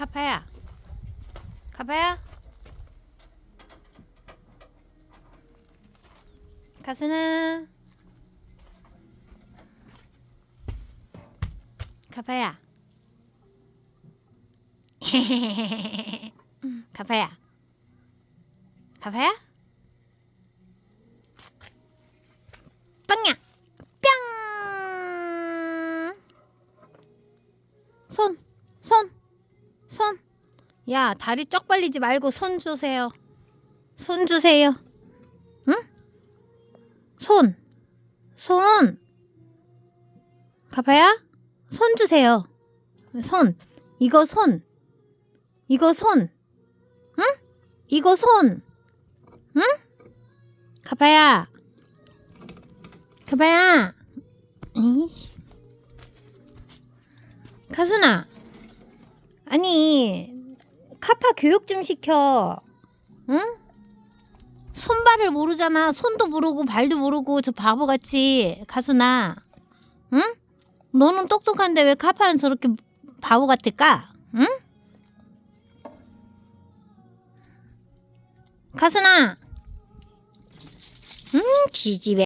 카파야. 카파야. 가순아. 카파야. 카파야. 카파야? 빵야. 뿅. 손. 손. 손. 야, 다리 쩍 벌리지 말고 손 주세요. 손 주세요. 응? 손. 손. 가봐야? 손 주세요. 손. 이거 손. 이거 손. 응? 이거 손. 응? 가봐야. 가봐야. 에이. 가순아. 아니, 카파 교육 좀 시켜. 응? 손발을 모르잖아. 손도 모르고 발도 모르고 저 바보같이. 가순아. 응? 너는 똑똑한데 왜 카파는 저렇게 바보 같을까? 응? 가순아. 응, 기집애.